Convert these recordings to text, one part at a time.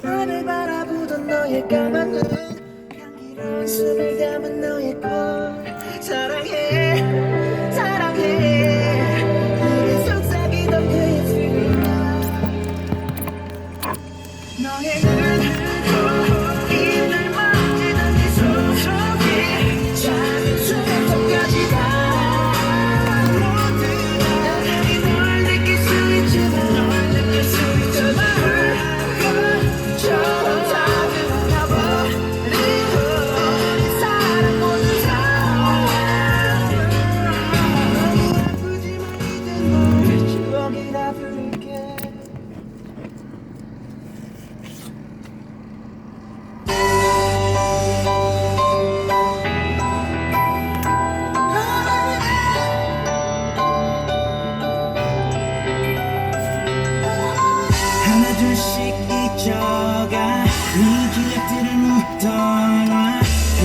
하늘 바라보던 너의 까만 눈 향기로운 숨을 담은 너의 꽃 사랑해 사랑해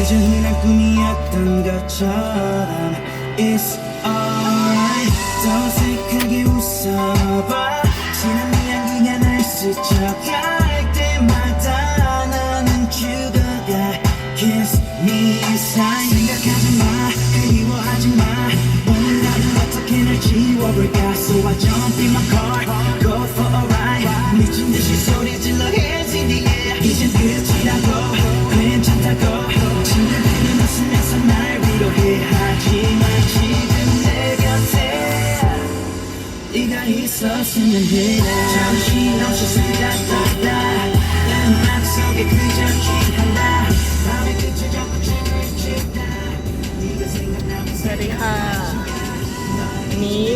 그저 흔한 꿈이었던 것처럼 It's alright. 더 어색하게 웃어봐. 지난 네 향기가 날 스쳐갈 네가 있었으면 해 정신없이 쓰다다다 음악 속에 그저 취한다 밤의 끝을 잡고 춤을 추다 네가 생각나면 สวัสดีค่ะวันนี้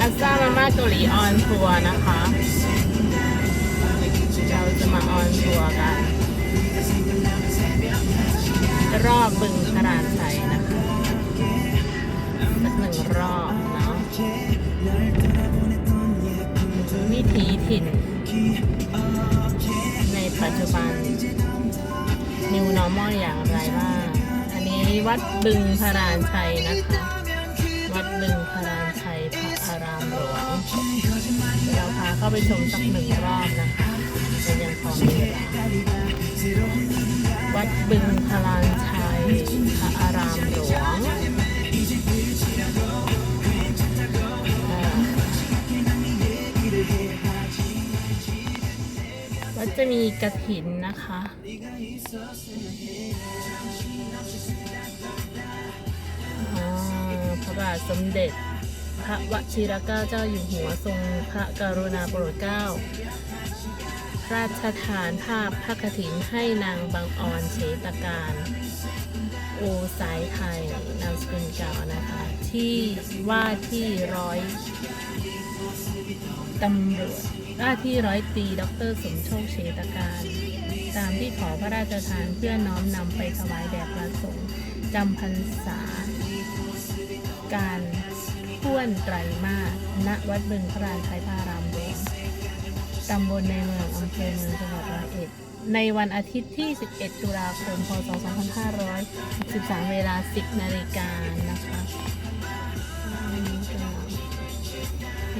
อัซซ่ามาม่าเกาหลีออนทัวร์นะคะ เราจะมาออนทัวร์กัน รอบบึงพระรานชัย ถิ่น ในปัจจุบัน New Normal อย่างไรบ้าง อันนี้วัดบึงพระรานชัยนะคะ วัดบึงพระรานชัยพระอารามหลวงเราพาเข้าไปชมสักหนึ่งรอบนะคะเป็ยังพอมีเวลาวัดบึงพระรานชัยพระอารามหลวง จะมีกระถินนะคะอ่าพระบาทสมเด็จ พระวชิรเกล้าเจ้าอยู่หัวทรงพระกรุณาโปรดเกล้าพระราชทานภาพพระกฐินให้นางบางออนเฉตการ โอสายไทยนามสกุลเก่านะคะ ที่ว่าที่ร้อยตำรวจ ว่าที่ร้อยตีดรสมโชคเฉตการ ตามที่ขอพระราชทานเพื่อน้อมนำไปถวายแด่พระสงฆ์จำพรรษา การท่วนไตรมาสณวัดบึงพระรานชัยพระรามหลวงตำบลในเมืองอำเภอเมืองจังหวัดร้อยเอ็ดในวันอาทิตย์ที่ 11 ตุลาคม พศ 2513 เวลา 10 นาฬิกานะคะ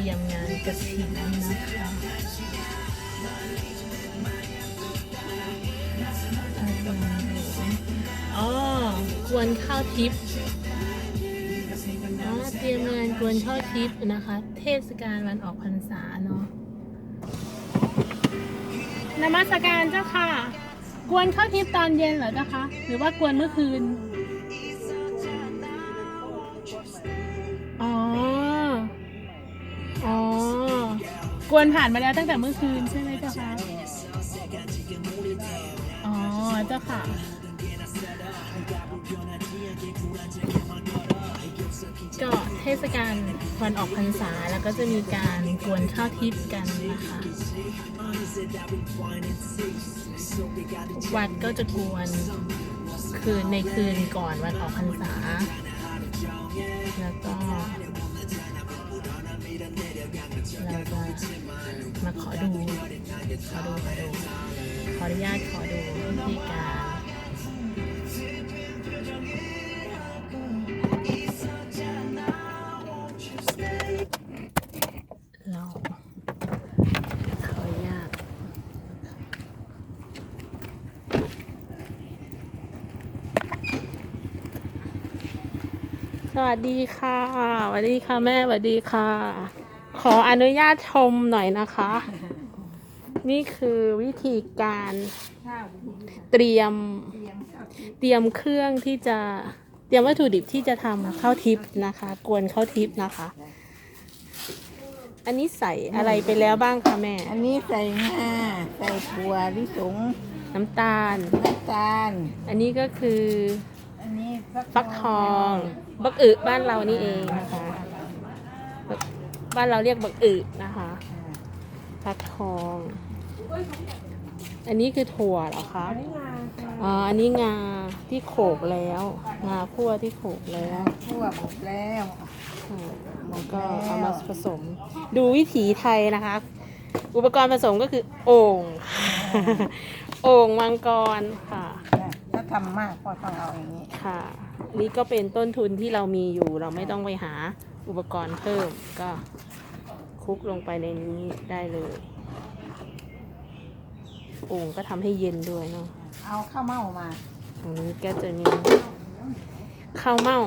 รียมงานกระถิ่นนะคะอ๋อ กวนข้าวทิพย์อ๋อเตรียมงานกวนช่อทิพย์นะคะ เทศกาลวันออกพรรษาเนาะนมัสการเจ้าค่ะ กวนข้าวทิพย์ตอนเย็นเหรอเจ้าคะ หรือว่ากวนเมื่อคืน กวนผ่านมาแล้วตั้งแต่เมื่อคืนใช่ไหมเจ้าคะอ๋อเจ้าค่ะ ก็เทศกาลวันออกพรรษาแล้วก็จะมีการกวนข้าวทิพย์กันนะคะวัดก็จะกวนคืนในคืนก่อนวันออกพรรษา แล้วก็ เราก็มาขอดู ขอดู ขอดู ขออนุญาตขอดูวิธีการเราขออนุญาตสวัสดีค่ะสวัสดีค่ะแม่สวัสดีค่ะ ขออนุญาตชมหน่อยนะคะ นี่คือวิธีการเตรียมเตรียมเครื่องที่จะเตรียมวัตถุดิบที่จะทำข้าวทิพย์นะคะ กวนข้าวทิพย์นะคะ อันนี้ใส่อะไรไปแล้วบ้างคะแม่ อันนี้ใส่งาใส่ถั่วลิสงน้ำตาลน้ำตาล อันนี้ก็คือ อันนี้ฟักทองบักอึบ้านเรานี่เองนะคะบัก บ้านเราเรียกบักอึนะคะฟักทอง อันนี้คือถั่วเหรอคะอ๋ออันนี้งาที่โขกแล้ว งาคั่วที่โขกแล้วทั่วหมดแล้วอืมแล้วก็เอามาผสม ดูวิถีไทยนะคะ อุปกรณ์ผสมก็คือโอ่งโอ่งมังกรค่ะถ้าทำมากก็ต้องเอาอย่างนี้ค่ะ นี่ก็เป็นต้นทุนที่เรามีอยู่เราไม่ต้องไปหา อุปกรณ์เพิ่มก็คลุกลงไปในนี้ได้เลยโอ่งก็ทำให้เย็นด้วยเนาะเอาข้าวเม่ามาตรงนี้ก็จะมีข้าวเม่า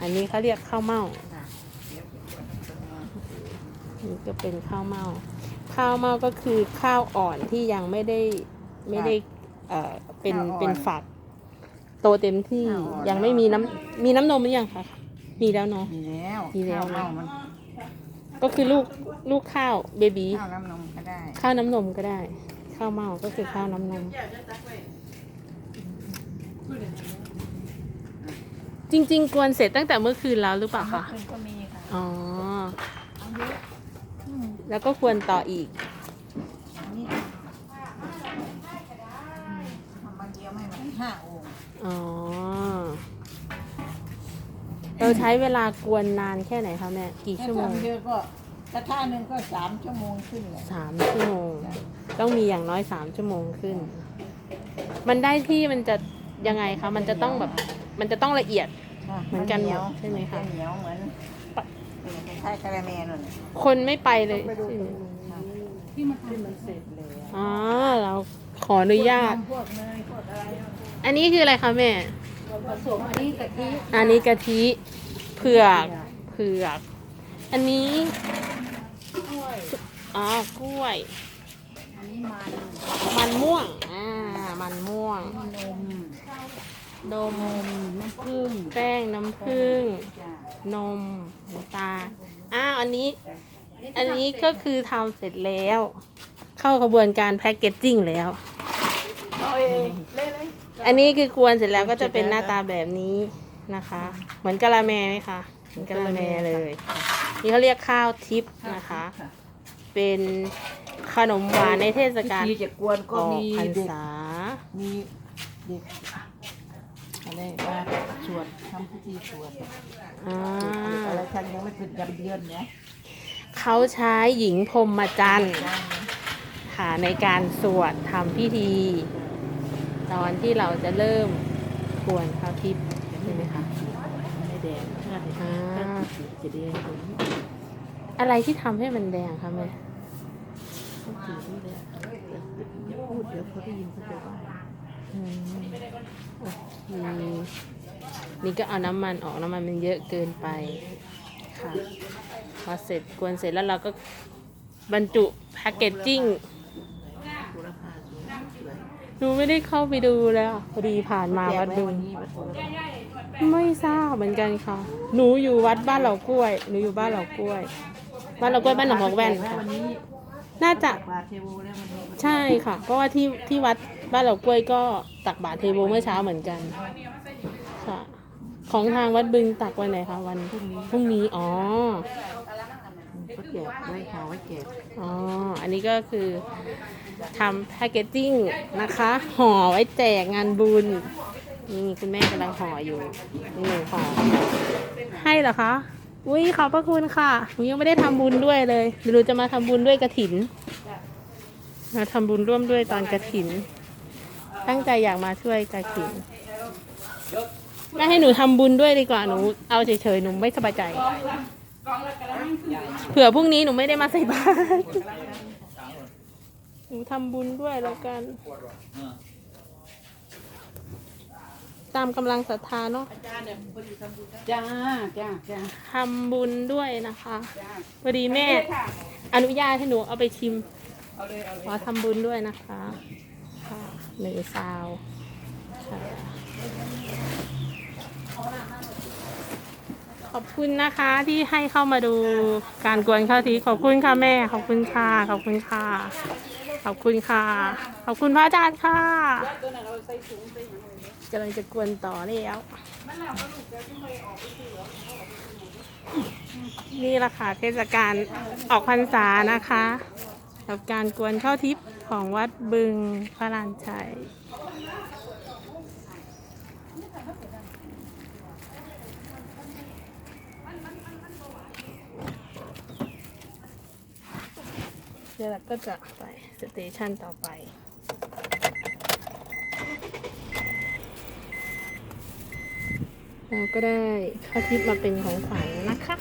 อันนี้เขาเรียกข้าวเม่านี่ก็เป็นข้าวเม่า ข้าวเม่าก็คือข้าวอ่อนที่ยังไม่ได้ไม่ได้เอ่อเป็นเป็นฝัก โตเต็มที่ยังไม่มีน้ำมีน้ำนมหรือยังคะ มีแล้วเนาะ มีแล้วมีแล้ว ข้าวเม่ามันก็คือลูกลูกข้าวเบบีข้าวน้ำนมก็ได้ข้าวน้ำนมก็ได้ ข้าวเม่าก็คือข้าวน้ำนม จริง ๆ กวนเสร็จตั้งแต่เมื่อคืนแล้วหรือเปล่าคะเพิ่งก็มีค่ะอ๋อ เอาเยอะอืมแล้วก็ควรต่ออีก อันนี้ทำวันเดียวไม่ไหวห้าองค์อ๋อ เราใช้เวลากวนนานแค่ไหนคะแม่ กี่ถ้าชั่วโมงทำเยอะก็กระทะหนึ่งก็สามชั่วโมงขึ้นเลยสามชั่วโมง ต้องมีอย่างน้อยสามชั่วโมงขึ้น มันได้ที่มันจะยังไงคะ มันจะต้องแบบ มันจะต้องละเอียด ค่ะเหมือนกันเหนียวใช่ไหมคะนจเหนียวเหมือนคล้ายๆกะละแมนั่นน่ะคนไม่ไปเลยใช่ไหมที่มันที่มันเสร็จเลยอ๋อ เราขออนุญาต พวกเนยพวกอะไร อันนี้คืออะไรคะแม่ ผสมอันนี้กะทิอันนี้กะทิเผือกเผือก อันนี้กล้วยอ๋อกล้วย อันนี้มันมันม่วงอ่ามันม่วงนมนมน้ำผึ้งแป้งน้ำผึ้งจ้ะนมน้ำตาลอ้าวอันนี้ อันนี้ก็คือทำเสร็จแล้ว เข้ากระบวนการแพ็กเกจจิ้งแล้ว เอาเองเล่เลย อันนี้คือกวนเสร็จแล้วก็จะเป็นหน้าตาแบบนี้นะคะ เหมือนกะละแมไหมคะเหมือนกะละแมเลย นี่เขาเรียกข้าวทิพย์นะคะ เป็นขนมหวานในเทศกาลที่จะกวนอก็อกมีพรรเด็กษามีเด็กอะไรว่าสวดทำพิธีสวดอ่าอะไรฉันยังไม่เป็นจำเดือนเนี่ยเขาใช้หญิงพรหมจันทรย์ค่ะในการสวดทำพิธี ตอนที่เราจะเริ่มกวนข้าวทิพย์ใช่ไหมคะไม่แดงถ้าอ่าจะแดงตรงนี้อะไรที่ทำให้มันแดงคะแม่ต้องถือด้วยเลยอย่าพูดเดี๋ยวเขาได้ยินเขาจะว่าอืมโอเคนี่ก็เอาน้ำมันออกน้ำมันมันเยอะเกินไปค่ะพอเสร็จกวนเสร็จแล้วเราก็บรรจุแพคเกจจิ้ง บุรพาสวยสวย หนูไม่ได้เข้าไปดูแล้วพอดีผ่านมาวัดดุงนี้วัดบุรพาไม่ทราบเหมือนกันค่ะ หนูอยู่วัดบ้านเหล่ากล้วย หนูอยู่บ้านเหล่ากล้วย บ้านเหล่ากล้วยบ้านหนองหอกแว่นค่ะวันนี้น่าจะบาทเทโวแล้ววันนี้ใช่ค่ะ เพราะว่าที่ที่วัดบ้านเหล่ากล้วยก็ตักบาตรเทโวเมื่อเช้าเหมือนกัน ค่ะ ของทางวัดบึงตักวันไหนคะวันพรุ่งนี้พรุ่งนี้อ๋อ ก็แจกไว้ห่อไว้แจกอ๋อ อันนี้ก็คือทำแพคเกจจิ้งนะคะห่อไว้แจกงานบุญ นี่คุณแม่กำลังห่ออยู่นี่หนึ่งห่อให้เหรอคะ อุ้ยขอบพระคุณค่ะหนูยังไม่ได้ทำบุญด้วยเลยเดี๋ยวหนูจะมาทำบุญด้วยกระถินมาทำบุญร่วมด้วยตอนกระถิน ตั้งใจอยากมาช่วยกระถินไม่ให้หนูทำบุญด้วยดีกว่าหนู เอาเฉยๆหนูไม่สบายใจ เผื่อพรุ่งนี้หนูไม่ได้มาใส่บาตรหนูทำบุญด้วยแล้วกัน ตามกำลังศรัทธาเนาะจ้าจ้าจ้าทำบุญด้วยนะคะพอดีแม่ อนุญาตให้หนูเอาไปชิมขอทำบุญด้วยนะคะค่ะหนึ่งซาวค่ะ ขอบคุณนะคะที่ให้เข้ามาดูการกวนข้าวทีขอบคุณค่ะแม่ ขอบคุณค่ะ ขอบคุณค่ะ ขอบคุณค่ะ ขอบคุณพระอาจารย์ค่ะตัวนั้นเราใส่ถุงใส่หยังไงเนี่ยกำลังจะกวนต่อแล้วนี่แหละค่ะเทศกาลออกพรรษานะคะ กับการกวนข้าวทิพย์ของวัดบึงพระลานชัย เดี๋ยวเราก็จะไปสเตชันต่อไป เราก็ได้ข้าวทิพย์มาเป็นของขวัญนะคะ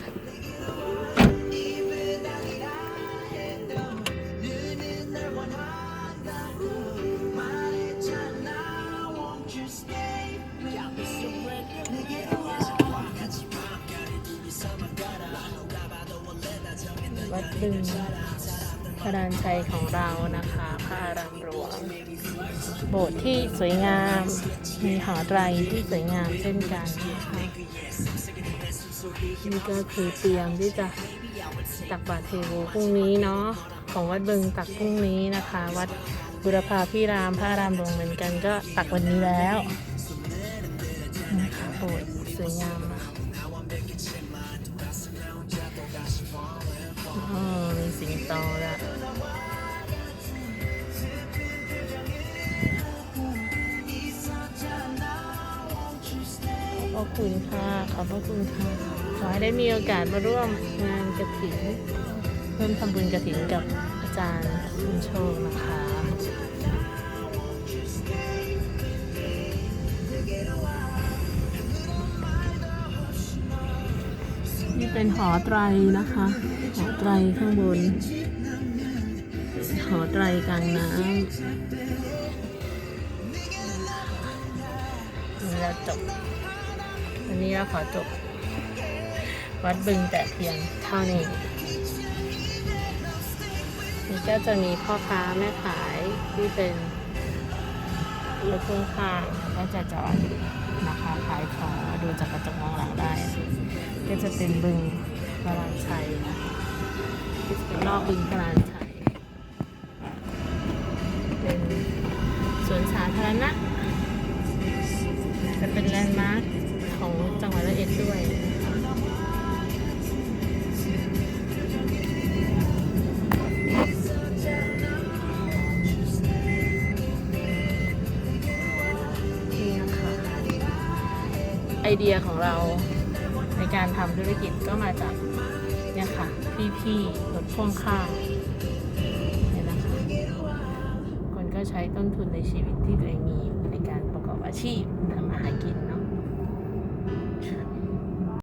วัดบึง พระดานชัยของเรานะคะพระอารามหลวงโบสถ์ที่สวยงาม มีหอไตรที่สวยงามเช่นกันนะคะนี่ก็คือเตรียมที่จะตักบาตรเทโวพรุ่งนี้เนาะของวัดบึงตักพรุ่งนี้นะคะ วัดบุรพาพิรามพระอารามหลวงเหมือนกันก็ตักวันนี้แล้วนะคะโบสถ์สวยงามมากอ๋อ สิงโตละขอบคุณค่ะ ขอบพระคุณค่ะ ขอให้ได้มีโอกาสมาร่วมงานกระถิ่นร่วมทำบุญกระถิ่นกับอาจารย์คุณโชคนะคะ เป็นหอไตรนะคะ หอไตรข้างบน หอไตรกลางน้ำนี่เราจบวันนี้เราขอจบ วัดบึงแต่เพียงเท่านี้นี่ก็จะมีพ่อค้าแม่ขายที่เป็นรถพ่วงข้างก็จะจอด นะคะขายของดูจากกระจกมองหลังได้ ก็จะเป็นบึงพระรานชัยนะคะที่จะเป็นรอบบึงพลาน เดียของเราในการทำธุรกิจก็มาจากเนี่ยค่ะ พี่ๆรถพ่วงข้างเนี่ยนะคะคนก็ใช้ต้นทุนในชีวิตที่ตัวเองมีในการประกอบอาชีพทำมาหากิน